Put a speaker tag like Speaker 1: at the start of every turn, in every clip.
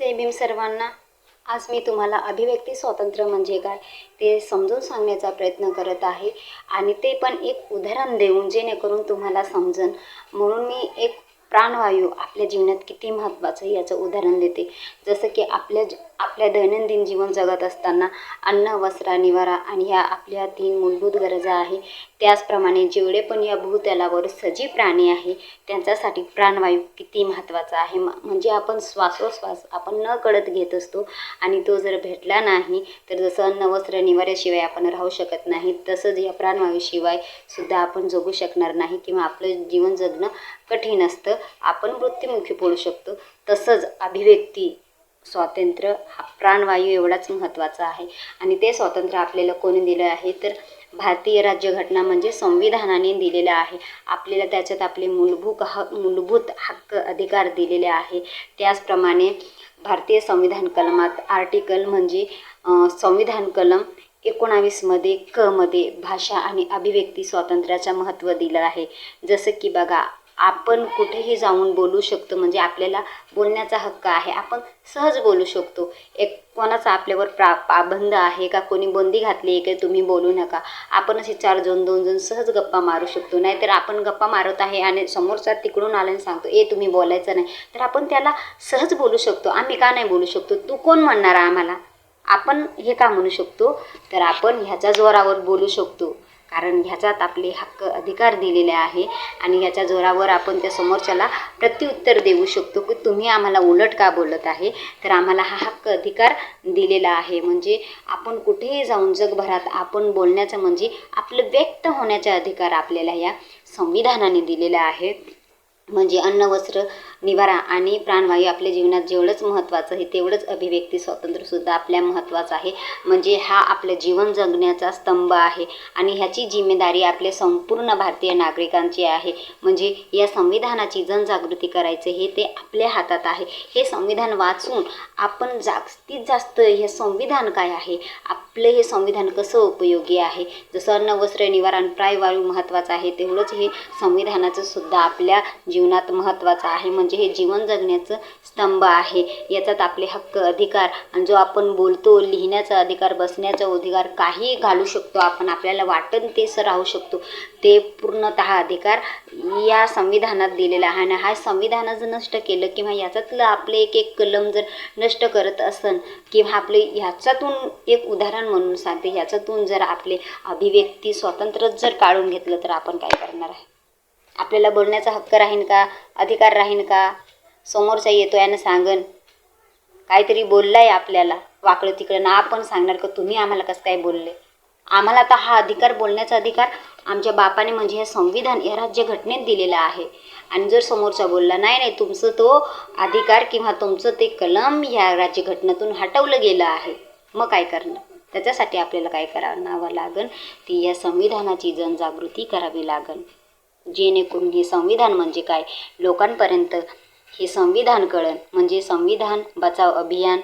Speaker 1: भीम सर्वांना. आज मी तुम्हाला अभिव्यक्ती स्वातंत्र्य म्हणजे काय ते समजून सांगण्याचा प्रयत्न करत आहे आणि ते पण एक उदाहरण देऊन जेणेकरून तुम्हाला समजन. म्हणून मी एक प्राणवायू आपल्या जीवनात किती महत्त्वाचं आहे याचं उदाहरण देते. जसं की आपल्या ज- आपल्या दैनंदिन जीवन जगत असताना अन्न वस्त्र निवारा आणि ह्या आपल्या तीन मूलभूत गरजा आहे. त्याचप्रमाणे जेवढे पण या भूतलावर सजीव प्राणी आहे त्यांच्यासाठी प्राणवायू किती महत्त्वाचा आहे? म- म्हणजे आपण श्वासोश्वास आपण न कळत घेत असतो आणि तो जर भेटला नाही तर जसं अन्न वस्त्र निवाऱ्याशिवाय आपण राहू शकत नाही तसंच या प्राणवायूशिवाय सुद्धा आपण जगू शकणार नाही किंवा आपलं जीवन जगणं कठीण असतं. आपण मृत्युमुखी पडू शकतो. तसंच अभिव्यक्ती स्वातंत्र्य हा प्राणवायू एवढाच महत्त्वाचा आहे. आणि ते स्वातंत्र्य आपल्याला कोणी दिलं आहे? तर भारतीय राज्यघटना म्हणजे संविधानाने दिलेलं आहे. आपल्याला त्याच्यात आपले मूलभूत ह मूलभूत हक्क अधिकार दिलेले आहे. त्याचप्रमाणे भारतीय संविधान कलमात आर्टिकल म्हणजे संविधान कलम एकोणावीसमध्ये कमध्ये भाषा आणि अभिव्यक्ती स्वातंत्र्याचं महत्त्व दिलं आहे. जसं की बघा आपण कुठेही जाऊन बोलू शकतो म्हणजे आपल्याला बोलण्याचा हक्क आहे. आपण सहज बोलू शकतो. एक कोणाचा आपल्यावर प्रा पाबंद आहे का? कोणी बंदी घातली आहे की तुम्ही बोलू नका? आपण असे चार जण दोन जण सहज गप्पा मारू शकतो. नाहीतर आपण गप्पा मारत आहे आणि समोरचा तिकडून आल्याने सांगतो ए तुम्ही बोलायचं नाही. तर आपण त्याला सहज बोलू शकतो. आम्ही का नाही बोलू शकतो? तू कोण म्हणणार आम्हाला? आपण हे का म्हणू शकतो? तर आपण ह्याच्या जोरावर बोलू शकतो. कारण ह्याच्यात आपले हक्क अधिकार दिलेले आहे आणि ह्याच्या जोरावर आपण त्या समोरच्याला प्रत्युत्तर देऊ शकतो की तुम्ही आम्हाला उलट का बोलत आहे? तर आम्हाला हा हक्क अधिकार दिलेला आहे. म्हणजे आपण कुठेही जाऊन जगभरात आपण बोलण्याचं म्हणजे आपलं व्यक्त होण्याचा अधिकार आपल्याला या संविधानाने दिलेला आहे. म्हणजे अन्न वस्त्र निवारा आणि प्राणवायू आपल्या जीवनात जेवढंच महत्त्वाचं आहे तेवढंच अभिव्यक्ती स्वातंत्र्यसुद्धा आपल्या महत्त्वाचं आहे. म्हणजे हा आपलं जीवन जगण्याचा स्तंभ आहे आणि ह्याची जिम्मेदारी आपल्या संपूर्ण भारतीय नागरिकांची आहे. म्हणजे या संविधानाची जनजागृती करायचं हे ते आपल्या हातात आहे. हे संविधान वाचून आपण जास्तीत जास्त हे संविधान काय आहे? आपलं हे संविधान कसं उपयोगी आहे? जसं अन्न वस्त्र निवारण प्रायवायू महत्त्वाचं आहे तेवढंच हे संविधानाचं सुद्धा आपल्या जीवनात महत्त्वाचं आहे. म्हणजे म्हणजे हे जीवन जगण्याचं स्तंभ आहे. याच्यात आपले हक्क अधिकार आणि जो आपण बोलतो लिहिण्याचा अधिकार बसण्याचा अधिकार काही घालू शकतो. आपण आपल्याला वाटन तेच राहू शकतो. ते पूर्णतः अधिकार या संविधानात दिलेला आहे. आणि हा संविधान जर नष्ट केलं किंवा याच्यातलं आपले एक एक कलम जर नष्ट करत असन किंवा आपले ह्याच्यातून एक उदाहरण म्हणून सांगते. ह्याच्यातून जर आपले अभिव्यक्ती स्वातंत्र्य जर काढून घेतलं तर आपण काय करणार आहे? आपल्याला बोलण्याचा हक्क राहीन का? अधिकार राहीन का? समोरचा येतो यानं सांगन. काहीतरी बोललाय आपल्याला. वाकडं तिकडं ना आपण सांगणार का? तुम्ही आम्हाला कसं काय बोलले? आम्हाला आता हा अधिकार बोलण्याचा अधिकार आमच्या बापाने म्हणजे हे संविधान या राज्यघटनेत दिलेला आहे. आणि जर समोरचा बोलला नाही नाही तुमचं तो अधिकार किंवा तुमचं ते कलम ह्या राज्यघटनेतून हटवलं गेलं आहे. मग काय करणार? त्याच्यासाठी आपल्याला काय करावं लागन? ती या संविधानाची जनजागृती करावी लागन. जेणेकरून हे संविधान म्हणजे काय? लोकांपर्यंत हे संविधान कळन म्हणजे संविधान बचाव अभियान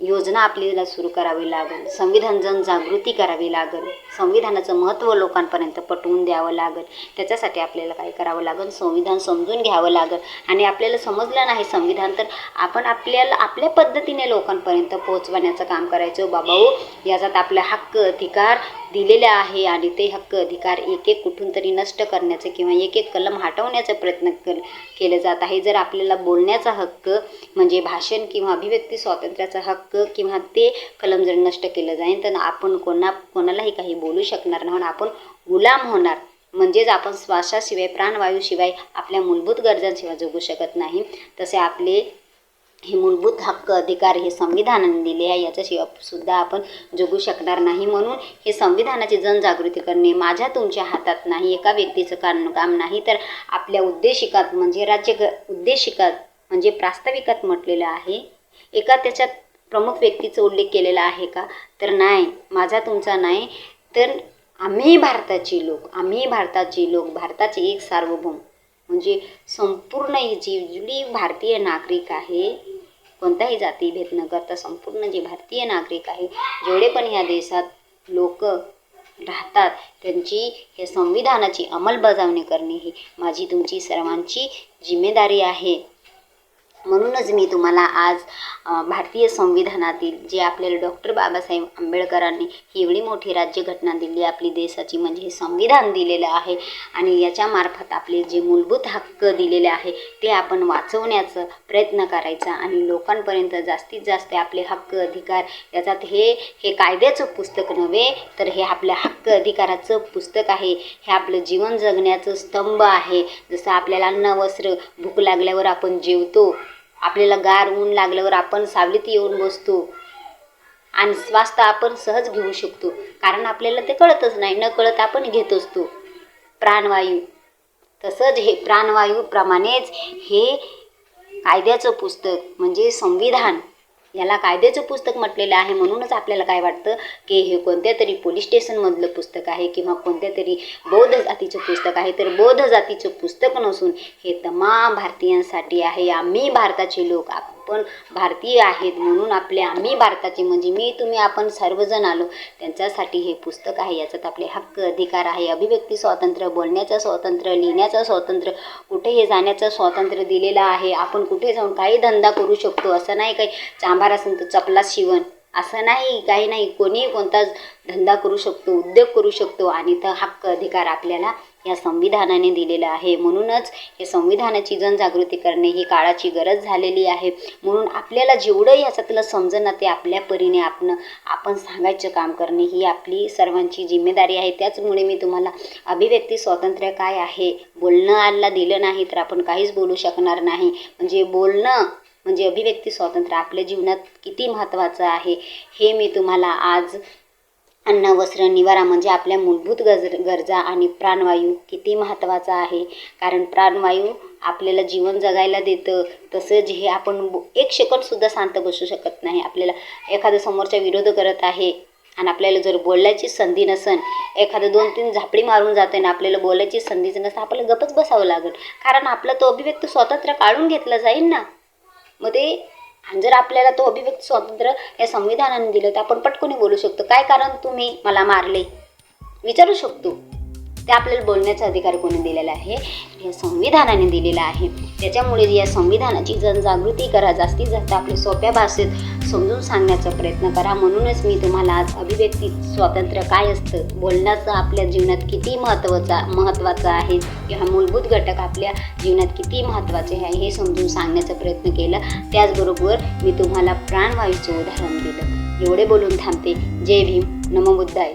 Speaker 1: योजना आपल्याला सुरू करावी लागेल. संविधान जनजागृती करावी लागेल. संविधानाचं महत्त्व लोकांपर्यंत पटवून द्यावं लागेल. त्याच्यासाठी आपल्याला काय करावं लागेल? संविधान समजून घ्यावं लागेल. आणि आपल्याला समजलं नाही संविधान तर आपण आपल्याला आपल्या पद्धतीने लोकांपर्यंत पोहोचवण्याचं काम करायचं. हो याच्यात आपला हक्क अधिकार दिलेले आहे आणि ते हक्क अधिकार एक एक कुठून तरी नष्ट करण्याचं किंवा एक एक कलम हटवण्याचा प्रयत्न कर केले जात आहे. जर आपल्याला बोलण्याचा हक्क म्हणजे भाषण किंवा अभिव्यक्ती स्वातंत्र्याचा हक्क किंवा ते कलम जर नष्ट केलं जाईल तर आपण कोणा कोणालाही काही बोलू शकणार नाही. आपण गुलाम होणार. म्हणजेच आपण श्वासाशिवाय प्राणवायूशिवाय आपल्या मूलभूत गरजांशिवाय जगू शकत नाही. तसे आपले हे मूलभूत हक्क अधिकार हे संविधानाने दिले आहे. याच्याशिवाय सुद्धा आपण जगू शकणार नाही. म्हणून हे संविधानाची जनजागृती करणे माझ्या तुमच्या हातात नाही एका व्यक्तीचं काम काम नाही. तर आपल्या उद्देशिकात म्हणजे राज्य उद्देशिकात म्हणजे प्रास्ताविकात म्हटलेलं आहे. एका त्याच्यात प्रमुख व्यक्तीचा उल्लेख केलेला आहे का? तर नाही माझा तुमचा नाही. तर आम्ही भारताची लोक आम्ही भारताची लोक भारताचे एक सार्वभौम. म्हणजे संपूर्ण ही जी जी भारतीय नागरिक आहे कोणताही जातीभेद न करता संपूर्ण जे भारतीय नागरिक आहे जेवढे पण ह्या देशात लोक राहतात त्यांची हे संविधानाची अंमलबजावणी करणे ही माझी तुमची सर्वांची जिम्मेदारी आहे. म्हणूनच मी तुम्हाला आज भारतीय संविधानातील जे आपल्याला डॉक्टर बाबासाहेब आंबेडकरांनी ही एवढी मोठी राज्यघटना दिली आपली देशाची म्हणजे हे संविधान दिलेलं आहे आणि याच्यामार्फत आपले जे मूलभूत हक्क दिलेले आहे ते आपण वाचवण्याचा प्रयत्न करायचा आणि लोकांपर्यंत जास्तीत जास्त आपले हक्क अधिकार याच्यात हे हे कायद्याचं पुस्तक नव्हे तर हे आपल्या हक्क अधिकाराचं पुस्तक आहे. हे आपलं जीवन जगण्याचं स्तंभ आहे. जसं आपल्याला अन्न वस्त्र भूक लागल्यावर आपण जेवतो आपल्याला गार ऊन लागल्यावर आपण सावलीत येऊन बसतो. आणि स्वास्थ्य आपण सहज घेऊ शकतो. कारण आपल्याला ते कळतच नाही. न कळत आपण घेत असतो. प्राणवायू. तसंच हे प्राणवायूप्रमाणेच हे कायद्याचं पुस्तक म्हणजे संविधान. याला कायद्याचं पुस्तक म्हटलेलं आहे. म्हणूनच आपल्याला काय वाटतं की हे कोणत्या तरी पोलीस स्टेशनमधलं पुस्तक आहे किंवा कोणत्या तरी बौद्ध जातीचं पुस्तक आहे. तर बौद्ध जातीचं पुस्तक नसून हे तमाम भारतीयांसाठी आहे. आम्ही भारताचे लोक आपण भारतीय आहेत म्हणून आपले आम्ही भारताचे. म्हणजे मी तुम्ही आपण सर्वजण आलो. त्यांच्यासाठी हे पुस्तक आहे. याच्यात आपले हक्क अधिकार आहे. अभिव्यक्ती स्वातंत्र्य बोलण्याचं स्वातंत्र्य लिहिण्याचं स्वातंत्र्य. कुठेही जाण्याचं स्वातंत्र्य दिलेलं आहे? आपण कुठे जाऊन काही धंदा करू शकतो? असं नाही काही चांभार असेल तर चपला शिवण. असं नाही काही नाही. कोणीही कोणताच धंदा करू शकतो उद्योग करू शकतो. आणि तर हक्क अधिकार आपल्याला या संविधानाने दिलेलं आहे. म्हणूनच हे संविधानाची जनजागृती करणे ही काळाची गरज झालेली आहे. म्हणून आपल्याला जेवढं याच्यातलं समजणं ते आपल्या परीने आपण आपण सांगायचं काम करणे ही आपली सर्वांची जिम्मेदारी आहे. त्याचमुळे मी तुम्हाला अभिव्यक्ती स्वातंत्र्य काय आहे? बोलणं आला दिलं नाही तर आपण काहीच बोलू शकणार नाही. म्हणजे बोलणं म्हणजे अभिव्यक्ती स्वातंत्र्य आपल्या जीवनात किती महत्त्वाचं आहे हे मी तुम्हाला आज अन्न वस्त्र निवारा म्हणजे आपल्या मूलभूत गज गरजा आणि प्राणवायू किती महत्त्वाचा आहे? कारण प्राणवायू आपल्याला जीवन जगायला देतं तसंच हे आपण एक सेकंडसुद्धा शांत बसू शकत नाही. आपल्याला एखादं समोरच्या विरोध करत आहे आणि आपल्याला जर बोलायची संधी नसन एखादं दोन तीन झापडी मारून जाते ना आपल्याला बोलायची संधीच नसतं आपल्याला गपच बसावं लागेल. कारण आपला तो अभिव्यक्त स्वातंत्र्य काढून घेतलं जाईल ना. मग ते आणि जर आपल्याला तो अभिव्यक्ती स्वातंत्र्य या संविधानाने दिलं तर आपण पटकन बोलू शकतो. काय कारण तुम्ही मला मारले? विचारू शकतो. ते आपल्याला बोलण्याचा अधिकार कोणी दिलेला आहे? या संविधानाने दिलेला आहे. त्याच्यामुळे या संविधानाची जनजागृती करा. जास्तीत जास्त आपल्या सोप्या भाषेत समजून सांगण्याचा प्रयत्न करा. म्हणूनच मी तुम्हाला आज अभिव्यक्ती स्वातंत्र्य काय असतं बोलण्याचं आपल्या जीवनात किती महत्त्वाचा महत्त्वाचं आहे? किंवा मूलभूत घटक आपल्या जीवनात किती महत्त्वाचे आहे हे समजून सांगण्याचा प्रयत्न केला. त्याचबरोबर मी तुम्हाला प्राणवायूचं उदाहरण दिलं. एवढे बोलून थांबते. जय भीम. नमो बुद्धाय.